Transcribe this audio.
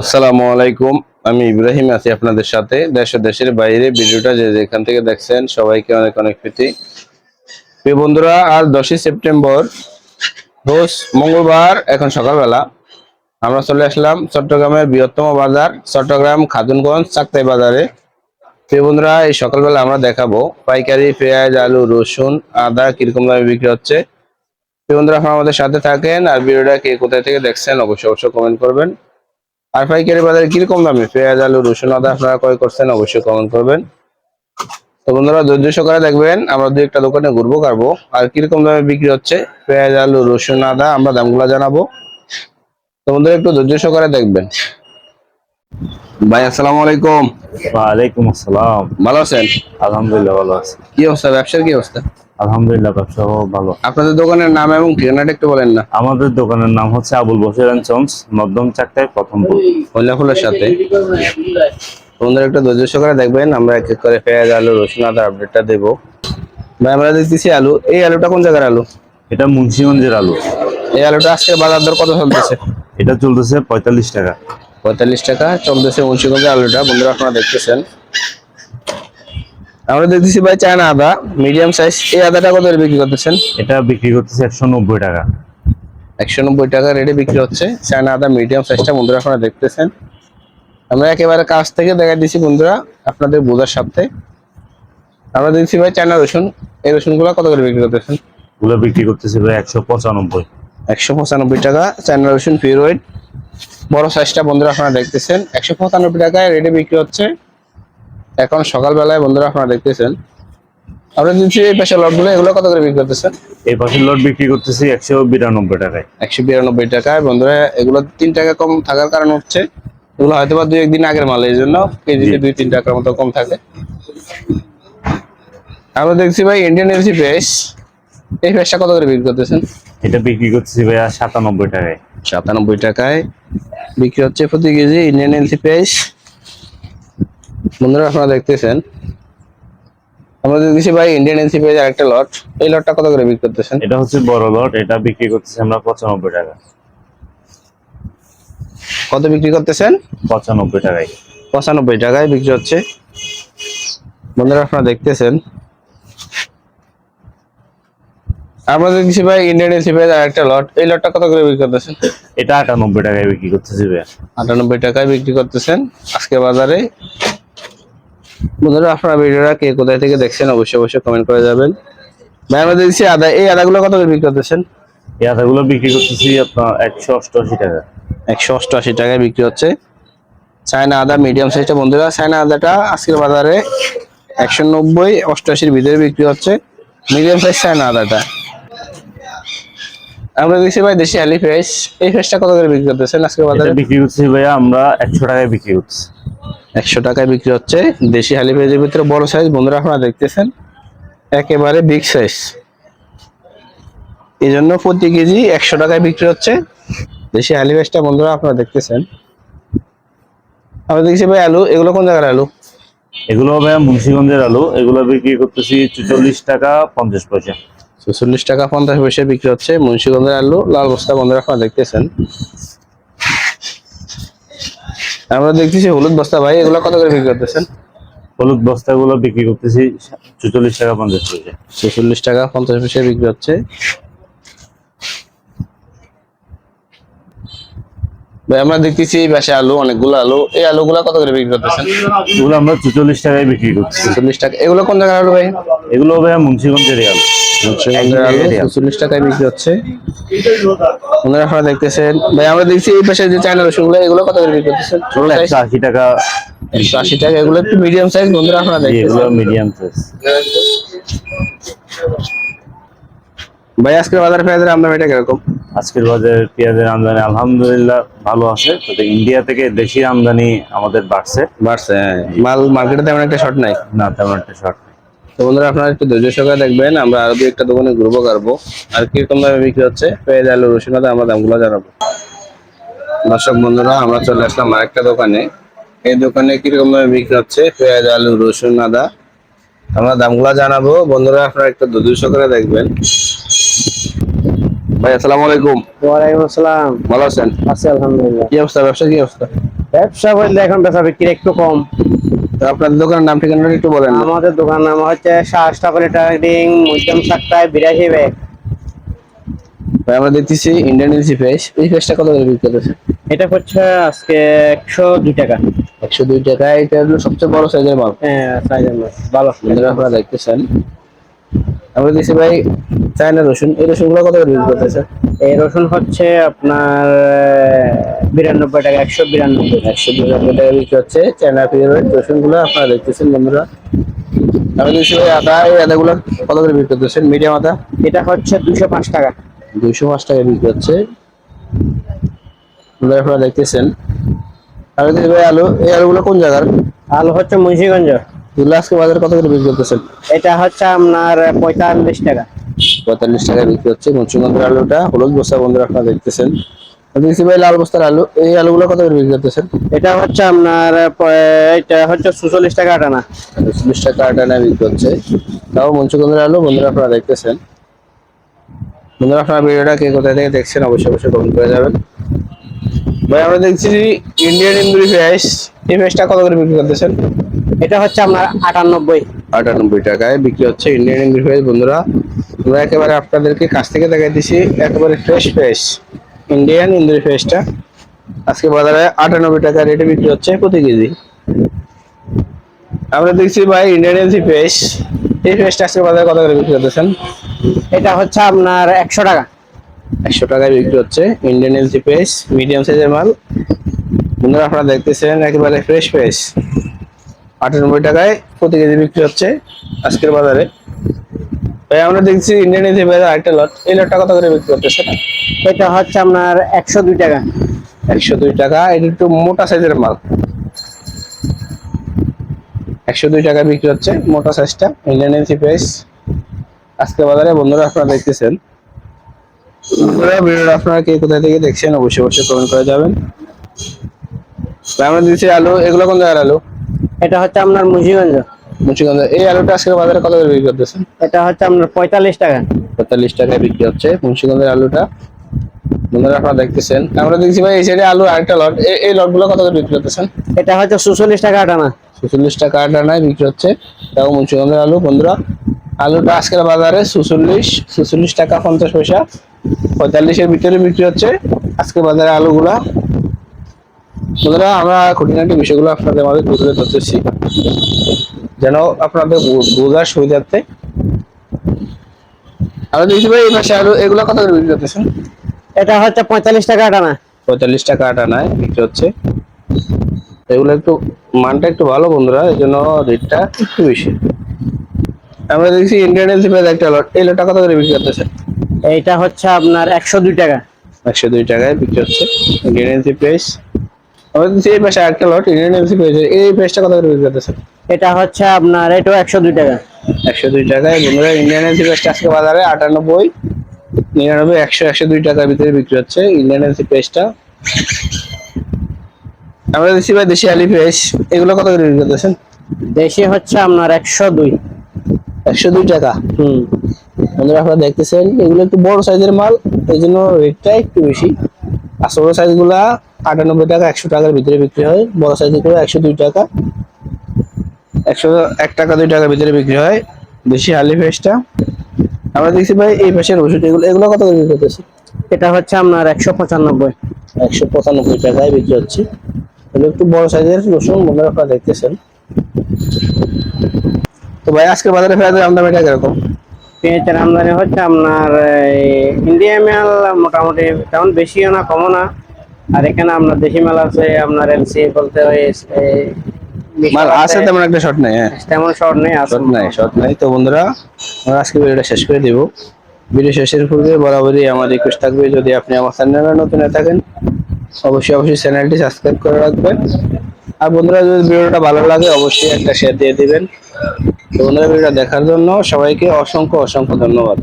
আসসালামু আলাইকুম। আমি ইব্রাহিম আছি আপনাদের সাথে। দেশ দেশের বাইরে ভিডিওটা যে যেখান থেকে দেখছেন, সবাইকে অনেক অনেক প্রীতি। প্রিয় বন্ধুরা, আজ দশই সেপ্টেম্বর, রোজ মঙ্গলবার, এখন সকালবেলা। আমরা চলে আসলাম চট্টগ্রামের বৃহত্তম বাজার, চট্টগ্রাম খাতুনগঞ্জ চাকতাই বাজারে। প্রিয় বন্ধুরা, এই সকালবেলা আমরা দেখাবো পাইকারি, পেঁয়াজ, আলু, রসুন, আদা কীরকম দামে বিক্রি হচ্ছে। প্রিয় বন্ধুরা আমাদের সাথে থাকেন। আর ভিডিওটা কে কোথায় থেকে দেখছেন, অবশ্যই অবশ্যই কমেন্ট করবেন। আর পাইকারি বাজারে কীরকম দামে? পেঁয়াজ আলু রসুন আদা আপনারা ক্রয় করছেন অবশ্যই কমেন্ট করবেন। তো বন্ধুরা ধৈর্য সহকারে দেখবেন আমরা দু একটা দোকানে ঘুরবো কারবো আর কীরকম দামে বিক্রি হচ্ছে? পেঁয়াজ আলু রসুন আদা আমরা দামগুলো জানাব। তো বন্ধুরা একটু ধৈর্য সহকারে দেখবেন। ভাই আসসালামু আলাইকুম। ওয়ালাইকুম আসসালাম। ভালো আছেন? আলহামদুলিল্লাহ ভালো আছি। কি অবস্থা? ব্যবসার কি অবস্থা? আলহামদুলিল্লাহ ব্যবসা ভালো। আপনাদের দোকানের নাম এবং ঠিকানাটা একটু বলেন না। আমাদের দোকানের নাম হচ্ছে আবুল বসির চন্স মধ্যম চাকতায় প্রথম। হল্লা সাথে। বন্ধুরা একটু ধৈর্য সহকারে দেখবেন আমরা এক এক করে পেঁয়াজ আলু রসুন আদা আপডেটটা দেবো। ভাই আমরা দেখতেছি আলু। এই আলুটা কোন জায়গার আলু? এটা মুন্সিগঞ্জের আলু। এই আলুটা আজকের বাজার দর কত চলতেছে? এটা চলতেছে পঁয়তাল্লিশ টাকা। পঁয়তাল্লিশ টাকা চলতেছে মুন্সিগঞ্জের আলুটা। বন্ধুরা আপনারা দেখতেছেন। আমরা দেখতেছি ভাই চায়না আদা মিডিয়াম সাইজ এই আদাটা কত করে বিক্রি করতেছেন? এটা বিক্রি করতেছে একশো নব্বই টাকা। একশো নব্বই টাকা রেটে বিক্রি হচ্ছে। চায়না আদা মিডিয়াম সাইজটা বন্ধুরা আপনারা দেখতেছেন। আমরা একেবারে কাছ থেকে দেখা দিচ্ছি বন্ধুরা আপনাদের বোঝার সাথে আমরা দেখছি ভাই চায়না রসুন। এই রসুনগুলো কত করে বিক্রি করতেছেন? ওগুলো বিক্রি করতেছে ভাই একশো পঁচানব্বই। একশো পঁচানব্বই টাকা। চায়না রসুন পিওর বড় সাইজটা বন্ধুরা আপনারা দেখতেছেন। একশো পঁচানব্বই টাকায় রেটে বিক্রি হচ্ছে। এখন সকালবেলায় বন্ধুরা আপনারা দেখতেছেন। আমরা দিচ্ছি এই পাশে লটগুলো এগুলো কত করে বিক্রি করতেছেন? এই পাশের লট বিক্রি করতেছি একশো বিরানব্বই টাকায়। একশো বিরানব্বই টাকায়। বন্ধুরা এগুলো তিন টাকা কম থাকার কারণ হচ্ছে এগুলো হয়তো বা দুই একদিন আগের মাল এই জন্য কেজিতে দুই তিন টাকার মতো কম থাকে। আমরা দেখছি ভাই ইন্ডিয়ান এলসি পেস এই পেসটা কত করে বিক্রি করতেছেন? এটা বিক্রি করতেছি ভাইয়া সাতানব্বই টাকায়। সাতানব্বই টাকায়। বিক্রি হচ্ছে প্রতি কেজি ইন্ডিয়ান এলসি পেস বন্ধুরা আপনারা দেখতেছেন। আমরা দেখতেছি ভাই ইন্ডিয়ান এলসি পেজ আরেকটা লট এই লটটা কত করে বিক্রি করতেছেন? এটা হচ্ছে বড় লট এটা বিক্রি করতেছি আমরা পঁচানব্বই টাকা। কত বিক্রি করতেছেন? পঁচানব্বই টাকায়। পঁচানব্বই টাকায় বিক্রি হচ্ছে। বন্ধুরা আপনারা দেখতেছেন। আমরা দেখছি ভাই ইন্ডিয়ান এলসি পেজ আরেকটা লট এই লটটা কত করে বিক্রি করতেছেন? এটা আটানব্বই টাকায় বিক্রি করতেছি ভাই আটানব্বই টাকায় বিক্রি করতেছেন আজকে বাজারে। বন্ধুরা আপনারা ভিডিওটা কে কোথায় থেকে দেখছেন অবশ্যই অবশ্যই কমেন্ট করে যাবেন। ভাই আমরা দেখছি আদা এই আদাগুলো কত করে বিক্রি করতেছেন? এই আদাগুলো বিক্রি করতেছি আপনার একশো অষ্টআশি টাকা। একশো অষ্টআশি টাকায় বিক্রি হচ্ছে। চায়না আদা মিডিয়াম সাইজটা বন্ধুরা চায়না আদাটা আজকের বাজারে একশো নব্বই অষ্টআশির ভিতরে বিক্রি হচ্ছে। মিডিয়াম সাইজ চায়না আদাটা। আমরা দেখছি ভাই দেশি আলি ফ্রেশ এই ফ্রেশটা কত করে বিক্রি করতেছেন আজকের বাজারে? বিক্রি করতেছি ভাইয়া আমরা একশো টাকায় বিক্রি করতেছি। একশো টাকায় বিক্রি হচ্ছে। দেশি হালি পেঁয়াজের ভিতরে বড় সাইজ বন্ধুরা আপনারা দেখতেছেন একেবারে বিগ সাইজ এই জন্য প্রতি কেজি একশো টাকায় বিক্রি হচ্ছে। দেশি হালি পেঁয়াজটা বন্ধুরা আপনারা দেখতেছেন। আমরা দেখছি ভাই আলু এগুলো কোন জায়গার আলু? এগুলো ভাইয়া মুন্সিগঞ্জের আলু। এগুলো বিক্রি করতেছি চুচল্লিশ টাকা পঞ্চাশ পয়সা। চুচল্লিশ টাকা পঞ্চাশ পয়সা বিক্রি হচ্ছে মুন্সিগঞ্জের আলু। লাল বস্তা বন্ধুরা আপনারা দেখতেছেন। আমরা দেখতেছি হলুদ বস্তা ভাই এগুলো কত করে বিক্রি করতেছেন? হলুদ বস্তাগুলো বিক্রি করতেছি চুচল্লিশ টাকা পঞ্চাশ পয়সা। ছেচল্লিশ টাকা পঞ্চাশ পয়সা বিক্রি হচ্ছে। ভাই আমরা দেখতেছি এই পাশে আলু অনেকগুলো আলু। এই আলুগুলা কত করে বিক্রি করতেছেন? এগুলো আমরা চুচল্লিশ টাকায় বিক্রি করতেছি। চল্লিশ টাকা। এগুলো কোন জায়গার আলু ভাই? এগুলো ভাইয়া মুন্সিগঞ্জের আলু। চল্লিশ টাকায় বিক্রি হচ্ছে। আপনারা আপনারা দেখতেছেন ভাই আমরা দেখছি এই পাশে যে চায়না রসুনগুলো এগুলো কত করে বিক্রি করতেছেন? একশো আশি টাকা। একশো আশি টাকা এগুলো একটু মিডিয়াম সাইজ বন্ধুরা আপনারা জি, এগুলো মিডিয়াম সাইজ ভাই আজকে বাজার পেঁয়াজের আমদানিটা কীরকম? আজকের বাজারে পেঁয়াজের আমদানি আলহামদুলিল্লাহ ভালো আছে। তবে ইন্ডিয়া থেকে দেশি আমদানি আমাদের বাড়ছে। বাড়ছে হ্যাঁ। মাল মার্কেটে তেমন একটা শর্ট নাই। না তেমন একটা শর্ট তো বন্ধুরা আপনারা একটু ধৈর্য সহকারে দেখবেন আমরা আরও দুই একটা দোকানে ঘুরবো কারবো আর কীরকম দামে বিক্রি হচ্ছে পেঁয়াজ আলু রসুন আদা আমরা দামগুলো জানাব। দর্শক বন্ধুরা আমরা চলে আসলাম আরেকটা দোকানে। এই দোকানে কীরকম দামে বিক্রি হচ্ছে পেঁয়াজ আলু রসুন আদা আমরা দামগুলো জানাব। বন্ধুরা আপনারা একটু ধৈর্য সহকারে দেখবেন। ভাই আসসালামু আলাইকুম। ওয়ালাইকুম আসসালাম। ভালো আছেন? আছি আলহামদুলিল্লাহ। কি অবস্থা? ব্যবসা কি অবস্থা? ব্যবসা বললে এখন বেচা বিক্রি একটু কম। তো আপনার দোকানের নাম ঠিকানাটা একটু বলেন। আমাদের দোকান নাম হচ্ছে শাহস্টাপলি ট্রেডিং মুজাম সাতটায় বিরাশি ব্যাগ। ভাই আমরা দেখতেছি ইন্ডিয়ান এলসি ফেস এই ফেসটা কত করে বিক্রি করতেছে এটা হচ্ছে আজকে একশো দুই টাকা। একশো দুই টাকা এটা হলো সবচেয়ে বড় সাইজের মাল। হ্যাঁ সাইজের মাল ভালো। আপনারা দেখতেছেন। আমরা দেখছি ভাই চায়না রসুন। এই রসুনগুলো কত করে বিক্রি করতেছে? এই রসুন হচ্ছে আপনার বিরানব্বই টাকা একশো বিরানব্বই একশো বিরানব্বই টাকা বিক্রি হচ্ছে চায়না পিওর রসুনগুলো আপনারা দেখতেছেন বন্ধুরা। আমি দেখছি ভাই আদা। এই আদাগুলো কত করে বিক্রি করতেছেন? মিডিয়াম আদা? এটা হচ্ছে দুশো পাঁচ টাকা। দুইশো পাঁচ টাকা বিক্রি হচ্ছে। আপনারা দেখতেছেন। আমি দেখছি ভাই আলু। এই আলুগুলো কোন জায়গার? আলু হচ্ছে মুন্সিগঞ্জ এগুলো আজকে বাজারে কত করে বিক্রি করতেছেন? এটা হচ্ছে আপনার পঁয়তাল্লিশ টাকা। পঁয়তাল্লিশ টাকা বিক্রি হচ্ছে। মুন্সিগঞ্জের আলুটা হলুদ বস্তা বন্ধুরা আপনারা দেখতেছেন। দেখছি ভাই লাল বস্তার আলু এই আলুগুলো কত করে বিক্রি করতেছেন? এটা হচ্ছে আপনার এটা হচ্ছে সুচল্লিশ টাকা আটানা। টাকা আটানা বিক্রি হচ্ছে। তাও আলু বন্ধুরা আপনারা দেখতেছেন। বন্ধুরা আপনারা ভিডিওটা কে কোথায় থেকে দেখছেন অবশ্যই অবশ্যই কমেন্ট করে যাবেন। ভাই আমরা দেখছি ইন্ডিয়ান ইন্দুরি ফ্যাস এই ফ্যাসটা কত করে বিক্রি করতেছেন? এটা হচ্ছে আপনার আটানব্বই। আটানব্বই টাকায় বিক্রি হচ্ছে ইন্ডিয়ান ইন্দুরি ফ্যাস বন্ধুরা। আমরা একেবারে আপনাদেরকে কাছ থেকে দেখাই দিছি একেবারে ফ্রেশ ফ্রেশ ইন্ডিয়ান ইন্দুরি ফ্যাসটা আজকে বাজারে আটানব্বই টাকা রেটে বিক্রি হচ্ছে প্রতি কেজি। আমরা দেখছি ভাই ইন্ডিয়ান ফ্রেশ এই ফ্রেশটা আজকে বাজারে কত করে বিক্রি করতেছেন? এটা হচ্ছে আপনার একশো টাকা। একশো টাকায় বিক্রি হচ্ছে ইন্ডিয়ান এলসি ফ্রেশ মিডিয়াম সাইজের মাল। বন্ধুরা আপনারা দেখতেছেন একেবারে ফ্রেশ ফ্রেশ আটানব্বই টাকায় প্রতি কেজি বিক্রি হচ্ছে আজকের বাজারে। ভাই আমরা দেখছি ইন্ডিয়ান এলসি ফ্রেশ আরেকটা লট এই লটটা কত করে বিক্রি করতেছেন এটা হচ্ছে আপনার একশো দুই টাকা। একশো দুই টাকা এটা একটু মোটা সাইজের মাল। একশো দুই টাকা বিক্রি হচ্ছে মোটা সাইজটা ইন্ডিয়ান এলসি ফ্রেশ আজকে বাজারে বন্ধুরা আপনারা দেখতেছেন। বন্ধুরা ভিডিওটা আপনারা কে কোথায় থেকে দেখছেন অবশ্যই অবশ্যই কমেন্ট করে যাবেন আমরা দিচ্ছি আলু। এগুলো কোন জায়গার আলু? এটা হচ্ছে আপনার মুন্সিগঞ্জ। মুন্সিগঞ্জ। এই আলুটা আজকে বাজারে কত করে বিক্রি করতেছেন? এটা হচ্ছে আপনার পঁয়তাল্লিশ টাকা। পঁয়তাল্লিশ টাকায় বিক্রি হচ্ছে মুন্সিগঞ্জের আলুটা। বন্ধুরা আপনারা দেখতেছেন। আমরা দেখছি ভাই এই সাইডে আলু আরেকটা লট। এই লটগুলো কত করে বিক্রি করতেছেন? এটা হচ্ছে সুচল্লিশ টাকা আটানা সুচল্লিশ টাকা আটানায় বিক্রি হচ্ছে। তাও মুন্সিগঞ্জের আলু বন্ধুরা। আলুটা আজকের বাজারে সুচল্লিশ সুচল্লিশ টাকা পঞ্চাশ পয়সা। পঁয়তাল্লিশের ভিতরে বিক্রি হচ্ছে। আজকে বাজারে আলুগুলা বন্ধুরা আমরা খুঁটিনাটি বিষয়গুলো আপনাদের মাঝে তুলে ধরতেছি। যেন আপনাদের বোঝার সুবিধার্থে। আমরা দেখছি ভাই এই মাসে আলু এগুলো কত করে বিক্রি করতেছেন? এটা হচ্ছে পঁয়তাল্লিশ টাকা আটানা। পঁয়তাল্লিশ টাকা আটানায় বিক্রি হচ্ছে। এগুলো একটু মানটা একটু ভালো বন্ধুরা এই জন্য রেটটা একটু বেশি। আমরা দেখছি ইন্ডিয়ান এলসি পেঁয়াজ একটা লট এই লটটা কত করে বিক্রি করতেছে এইটা হচ্ছে আপনার একশো দুই টাকা। একশো দুই টাকায় বিক্রি হচ্ছে। ইন্ডিয়ান এলসি পেঁয়াজ এই পাশে একটা লট ইন্ডিয়ান এলসি পেঁয়াজ এই পেঁয়াজটা কত করে বিক্রি করতেছে এটা হচ্ছে আপনার এটাও একশো দুই টাকা। একশো দুই টাকায় বন্ধুরা ইন্ডিয়ান আজকে বাজারে আটানব্বই নিরানব্বই একশো একশো দুই টাকার ভিতরে বিক্রি হচ্ছে ইন্ডিয়ান আমরা দেখছি ভাই দেশি আলি পেঁয়াজ এগুলো কত করে বিক্রি করতেছেন? দেশি হচ্ছে আপনার একশো দুই। একশো দুই টাকা। হুম। বন্ধুরা আপনারা দেখতেছেন এগুলো একটু বড় সাইজের মাল এই জন্য রেটটা একটু বেশি। আর ছোট সাইজগুলা আটানব্বই টাকা একশো টাকার ভিতরে বিক্রি হয়। বড় সাইজ করে একশো দুই টাকা। একশো এক টাকা দুই টাকার ভিতরে বিক্রি হয়। বেশি হালি ফেসটা আমরা দেখছি ভাই এই পাশের ওষুধ এগুলো এগুলো কত বিক্রি করতেছে এটা হচ্ছে আপনার একশো পঁচানব্বই। একশো পঁচানব্বই টাকায় বিক্রি হচ্ছে। এগুলো একটু বড় সাইজের রসুন বন্ধুরা আপনারা দেখতেছেন। তো ভাই আজকে বাজারে ফেরাতে আমদামিটা কীরকম? পেঁয়াজের আমদানি হচ্ছে আপনার ইন্ডিয়া মাল মোটামুটি তেমন বেশিও না কমও না। আর এখানে আপনার দেশি মাল আছে আপনার এলসি বলতে ওই মাল আছে তেমন একটা শর্ট নেই হ্যাঁ। তেমন শর্ট নেই আছে। শর্ট নাই শর্ট নাই। তো বন্ধুরা আমরা আজকে ভিডিওটা শেষ করে দিব। ভিডিও শেষের পূর্বে বরাবরই আমার রিকোয়েস্ট থাকবে যদি আপনি আমার চ্যানেলে নতুন হয়ে থাকেন অবশ্যই অবশ্যই চ্যানেলটি সাবস্ক্রাইব করে রাখবেন। আর বন্ধুরা যদি ভিডিওটা ভালো লাগে অবশ্যই একটা শেয়ার দিয়ে দিবেন। তো বন্ধুরা ভিডিওটা দেখার জন্য সবাইকে অসংখ্য অসংখ্য ধন্যবাদ।